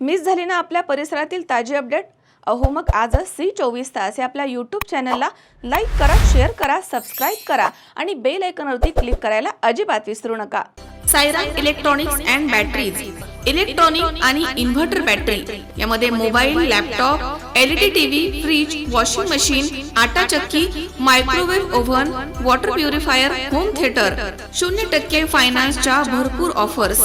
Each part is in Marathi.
मिस झाली ना आपल्या परिसरातील ताजी अपडेट? अहो मग आजच सी चोवीस तास या आपल्या यूट्यूब चॅनलला लाईक करा शेअर करा सबस्क्राईब करा आणि बेल आयकॉनवरती क्लिक करायला अजिबात विसरू नका. Saira electronics and batteries electronic आणि इन्व्हर्टर बॅटरी यामध्ये mobile laptop LED TV fridge washing machine आटा चक्की microwave oven water purifier home theatre शून्य टक्के फायनान्सच्या भरपूर ऑफर्स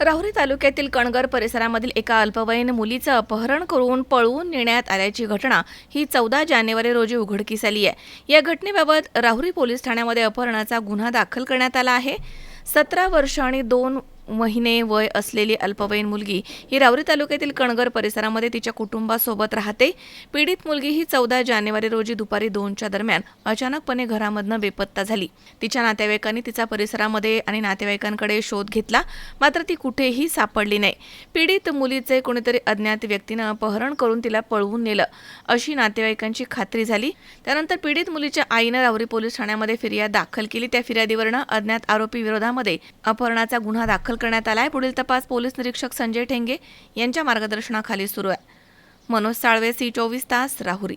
राहुरी तालुक्यातील कणगर परिसरामधील एका अल्पवयीन मुलीचं अपहरण करून पळवून नेण्यात आल्याची घटना ही चौदा जानेवारी रोजी उघडकीस आली आहे. या घटनेबाबत राहुरी पोलीस ठाण्यामध्ये अपहरणाचा गुन्हा दाखल करण्यात आला आहे. सतरा वर्ष आणि दोन महिने वय असलेली अल्पवयीन मुलगी ही रावरी तालुक्यातील कणगर परिसरामध्ये तिच्या कुटुंबासोबत राहते. पीडित मुलगी ही चौदा जानेवारी रोजी दुपारी दोनच्या दरम्यान अचानकपणे घरामधनं बेपत्ता झाली. तिच्या नातेवाईकांनी तिचा परिसरामध्ये आणि नातेवाईकांकडे शोध घेतला मात्र ती कुठेही सापडली नाही. पीडित मुलीचे कोणीतरी अज्ञात व्यक्तीनं अपहरण करून तिला पळवून नेलं अशी नातेवाईकांची खात्री झाली. त्यानंतर पीडित मुलीच्या आईनं रावरी पोलीस ठाण्यामध्ये फिर्याद दाखल केली. त्या फिर्यादीवरनं अज्ञात आरोपी विरोधामध्ये अपहरणाचा गुन्हा दाखल करण्यात आलाय. पुढील तपास पोलीस निरीक्षक संजय ठेंगे यांच्या मार्गदर्शनाखाली सुरू आहे. मनोज साळवे सी चोवीस तास राहुरी.